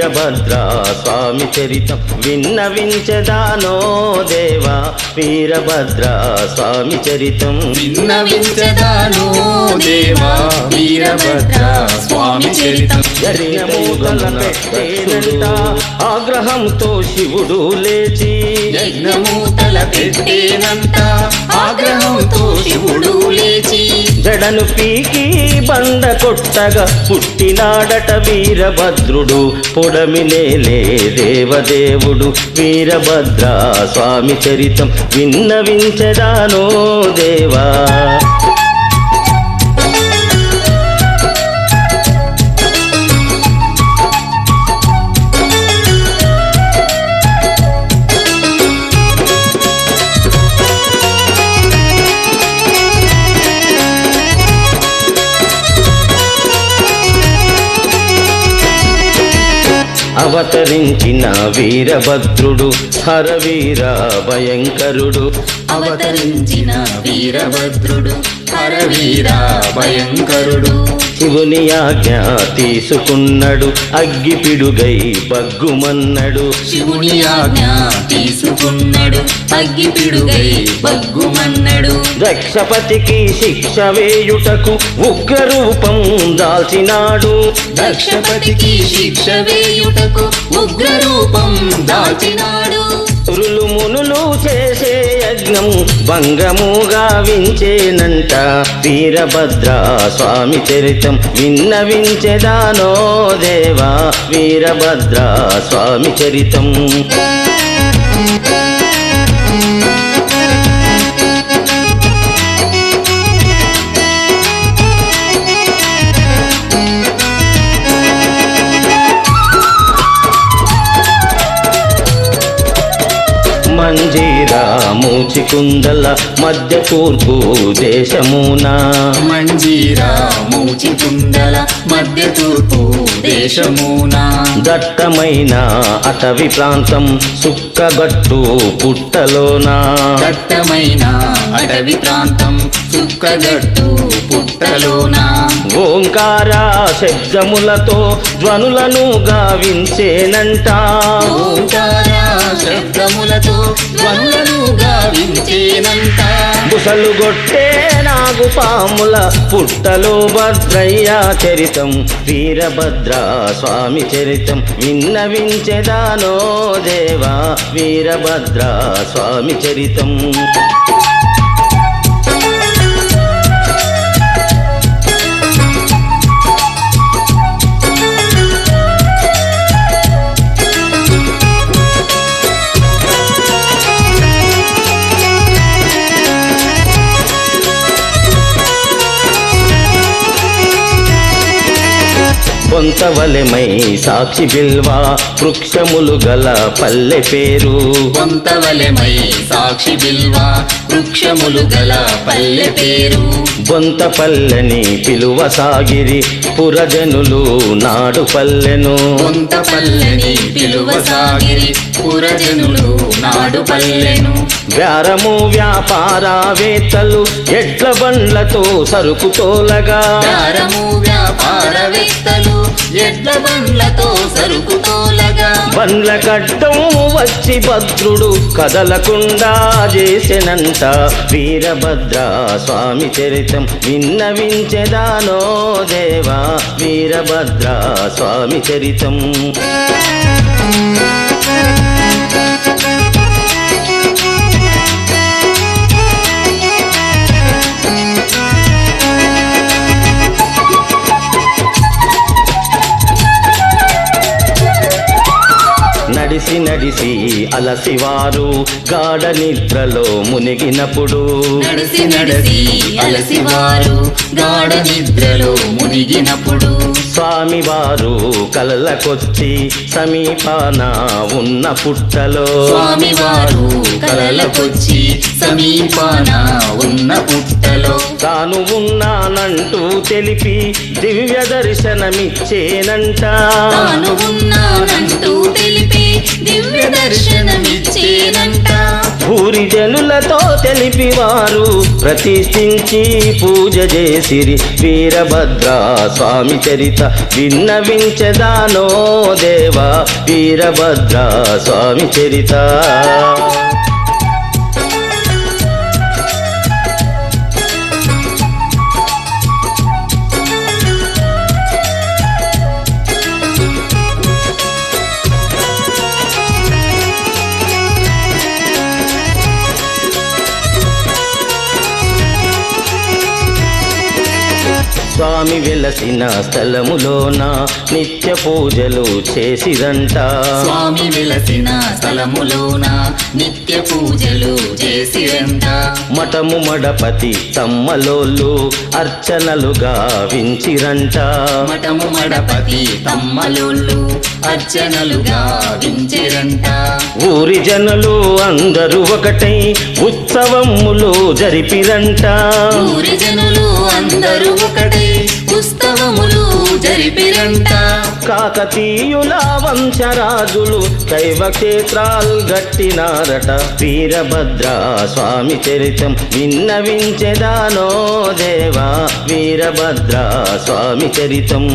చరితం వీరభద్ర స్వామి చరితం. విన్నవించదానో దేవా వీరభద్ర స్వామి చరితం. విన్నవించదాను దేవా వీరభద్ర స్వామి చరితం. పెట్టేనంట ఆగ్రహంతో శివుడు లేచి. యజ్ఞమూతల పెట్టేనంత ఆగ్రహంతో శివుడు లేచి. జడను పీకి బండ కొట్టగా పుట్టినాడట వీరభద్రుడు. పొడమినేలే దేవదేవుడు వీరభద్ర స్వామి చరితం విన్నవించదానో దేవా. అవతరించిన వీరభద్రుడు హరవీర భయంకరుడు. అవతరించిన వీరభద్రుడు హరవీర భయంకరుడు. శివుని ఆజ్ఞ తీసుకున్నాడు అగ్గిపిడుగై బగ్గుమన్నడు. శివుని ఆజ్ఞ తీసుకున్నాడు అగ్గిపిడుగై బగ్గుమన్నడు. దక్షపతికి శిక్ష వేయుటకు ఉగ్రరూపం దాల్చినాడు. దక్షపతికి శిక్ష వేయుటకు ఉగ్ర రూపం దాచినాడు సురులు మునులు చేసే యజ్ఞం భంగముగా వించేనంట వీరభద్ర స్వామి చరితం విన్నవించెదానో దేవా. వీరభద్ర స్వామి చరితం. మూచికుందల మధ్య తూర్పు దేశమునా. మంజీరా మూచికుందల మధ్య తూర్పు దేశమునా. దట్టమైన అటవీ ప్రాంతం సుక్కగట్టు పుట్టలోనా. దట్టమైన అడవి ప్రాంతం చుక్కగట్టు పుట్టలోనా. ఓంకార శబ్దములతో ధ్వనులను గావించేనంట. ఓంకార శబ్దములతో ధ్వనులను గావించేనంత బుసలు గొట్టే నాగు పాముల పుట్టలో భద్రయ్య చరితం. వీరభద్ర స్వామి చరితం. విన్నవించెదానో దేవా వీరభద్ర స్వామి చరితం. కొంతవలెమై సాక్షి బిల్వా వృక్షములు గల పల్లె పేరు. కొంతవలెమై సాక్షి బిల్వా వృక్షములు గల పల్లె పేరు. బొంత పల్లెని పిలువ సాగిరి పురజనులు నాడు పల్లెను. కొంత పల్లెని పిలువ సాగిరి పురజనులు నాడు పల్లెను. వ్యారము వ్యాపారవేత్తలు ఎడ్ల బండ్లతో సరుకు తోలగా. దారము పారవేత్తలు ఎడ్ల బండ్లతో సరుకు తోలగా బండ్ల గడ్డం వచ్చి భద్రుడు కదలకుండా చేసినంత వీరభద్ర స్వామి చరితం విన్నవించెదానో దేవా? వీరభద్ర స్వామి చరితం. నడిసి నడిసి అలసివారు గాఢ నిద్రలో మునిగినప్పుడు. నడిసి నడిసి అలసివారు గాఢ నిద్రలో మునిగినప్పుడు. స్వామివారు కలలకొచ్చి సమీపాన ఉన్న పుట్టలో. స్వామివారు కలలకొచ్చి సమీపాన ఉన్న పుట్టలో. తాను ఉన్నానంటూ తెలిపి దివ్య దర్శనమిచ్చేనంట. తాను ఉన్నానంటూ తెలిపి దివ్య దర్శనమిచ్చేనంట ఊరి జనులతో తెలిపివారు ప్రతిష్ఠించి పూజ చేసిరి వీరభద్ర స్వామి చరిత. విన్నవించదానో దేవా వీరభద్ర స్వామి చరిత. స్వామి వెలసిన స్థలములోన నిత్య పూజలు చేసిరంట. స్వామి వెలసిన స్థలములోన నిత్య పూజలు చేసిరంట. మఠము మడపతి తమ్మలోళ్ళు అర్చనలుగా వించిరంట మఠము మడపతి తమ్మలోళ్ళు అర్చనలుగా వించెరంట ఊరి జనులు అందరూ ఒకటై ఉత్సవములు జరిపిరంట. ఊరి జనులు అందరూ ఒకటే. ఉత్సవములు జరిపిరంట. కాకతీయుల వంశరాజులు దైవ క్షేత్రాలు గట్టినారట వీరభద్ర స్వామి చరితం విన్నవించెదానో దేవా వీరభద్ర స్వామి చరితం.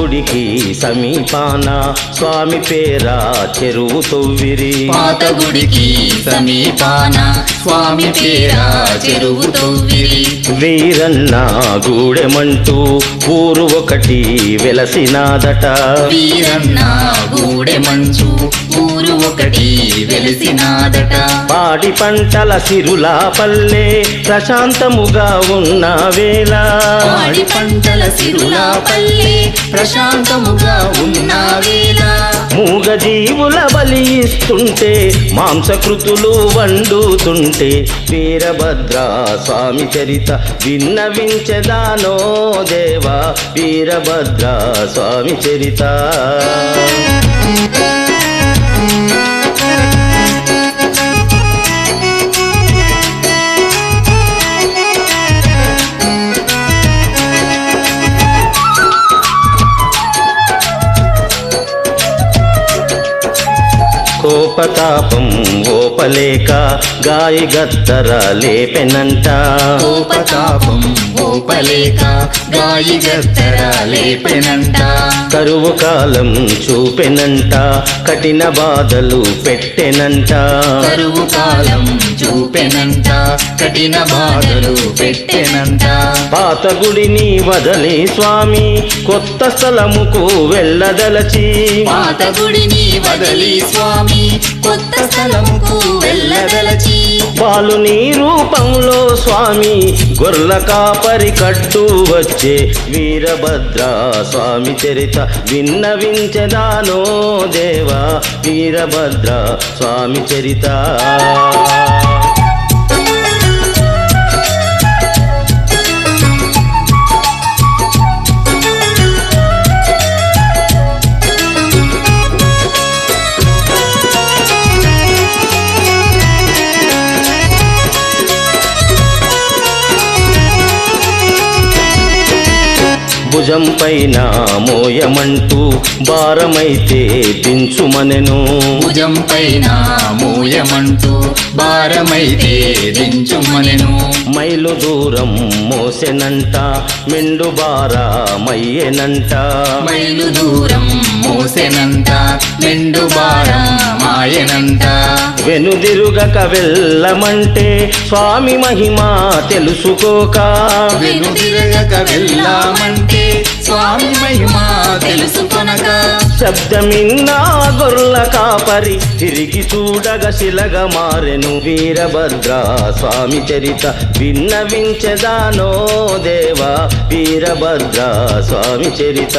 పాత గుడికి సమీపాన స్వామి పేర చెరువు తొవ్విరి. పాత గుడికి సమీపాన స్వామి పేరా చెరువు తొవ్విరి. వీరన్న గూడెమంటూ ఊరు ఒకటి వెలసినాదట. వీరన్న గూడె మంచు ఊరు ఒకటి వెలిసినాదట. పాడి పంటల సిరుల పల్లె ప్రశాంతముగా ఉన్న వేళ. పాడి పంటల సిరుల పల్లె ప్రశాంతముగా ఉన్నావేలా మూగజీవుల మూగ జీవుల మాంసకృతులు వండుతుంటే వీరభద్ర స్వామి చరిత విన్నవించదానో దేవా వీరభద్ర స్వామి చరిత. ఓపలేక గాయి గత్తర లేపెనంట. కోపతాపం ఓపలేక గాయి గత్తర లేపెనంట. కరువు కాలం చూపెనంట కఠిన బాధలు పెట్టెనంట. కరువు కాలం చూపెనంట కఠిన బాధలు పెట్టెనంట. పాత గుడిని వదలి స్వామి కొత్త స్థలముకు వెళ్ళదలచి. పాత గుడిని వదలి స్వామి కొత్త స్థలముకు వెళ్ళదలచి. బాలుని రూపంలో స్వామి. గొర్ల కాపరి కట్టు వచ్చే వీరభద్ర స్వామి చరిత విన్నవించదానో దేవా. వీరభద్ర స్వామి చరిత. భుజం పైన మోయమంటూ భారమైతే దించుమనెను. భుజం పైన మూయమంటూ భారమైతే దించుమనెను. మైలు దూరం మోసెనంట మెండు భారమయ్యెనంట మైలు దూరం మోసెనంత మెండు భారం మాయనంత వెనుదిరుగక వెళ్ళమంటే స్వామి మహిమ తెలుసుకోక. వెనుదిరగక వెళ్ళామంటే మహిమ తెలుసుకొనక. శబ్దమిన్నా గొర్ల కాపరి తిరిగి చూడగ శిలగ మారెను వీరభద్ర స్వామి చరిత విన్నవించదానో దేవా వీరభద్ర స్వామి చరిత.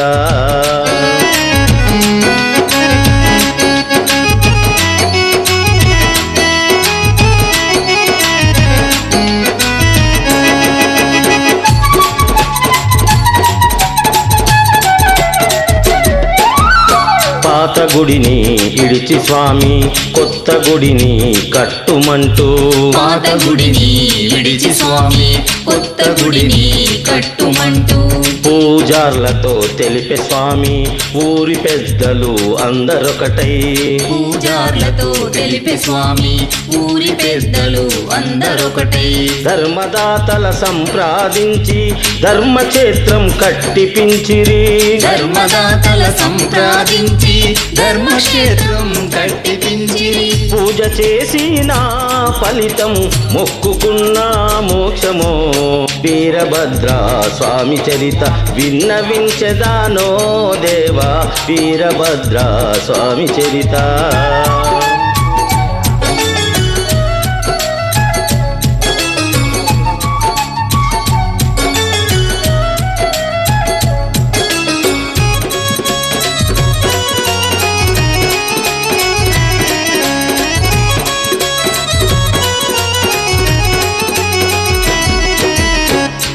గుడిని ఇడిచి స్వామి కొత్త గుడిని కట్టుమంటూ. పాత గుడిని విడిచి స్వామి కొత్త గుడిని కట్టుమంటూ. పూజార్లతో తెలిపే స్వామి ఊరి పెద్దలు అందరొకటై. పూజార్లతో తెలిపే స్వామి ఊరి పెద్దలు అందరొకటై. ధర్మదాతల సంప్రాదించి ధర్మక్షేత్రం కట్టిపించిరి. ధర్మదాతల సంప్రాదించి ధర్మక్షేత్రం కట్టిపించిరి. పూజ చేసిన ఫలితం మొక్కుకున్న మోక్షమో. వీరభద్ర స్వామి చరిత విన్నవించదానో దేవా వీరభద్ర స్వామి చరిత.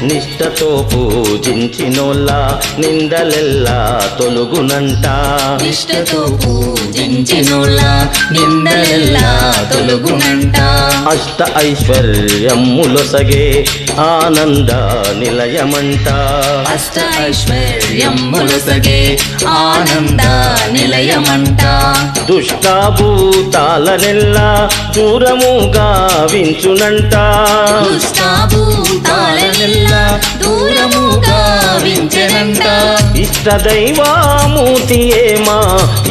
నిష్టతో పూజించినోళ్ళ నిందలెల్లా తొలుగునంట. నిష్టతో పూజించినోళ్ళ నిందలెల్లా తొలగునంట. అష్ట ఐశ్వర్యములొసగే ఆనంద నిలయమంట. అష్ట ఐశ్వర్యములసగే ఆనంద నిలయమంట. దుష్టాభూతాలనెల్లా దూరముగా వించునంట. దుష్టాభూతాలనెల్లా దూరముగా వించెనంట ఇష్టదైవామూర్తి ఏమా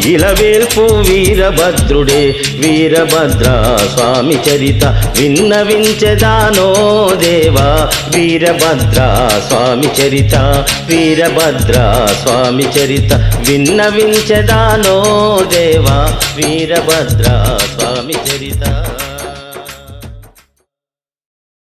ఇలవేల్పు వీరభద్రుడే. వీరభద్ర స్వామి చరిత విన్నవించదానో దేవా వీరభద్ర స్వామి చరిత వీరభద్ర స్వామి చరిత విన్నవించదానో దేవా వీరభద్ర స్వామి చరిత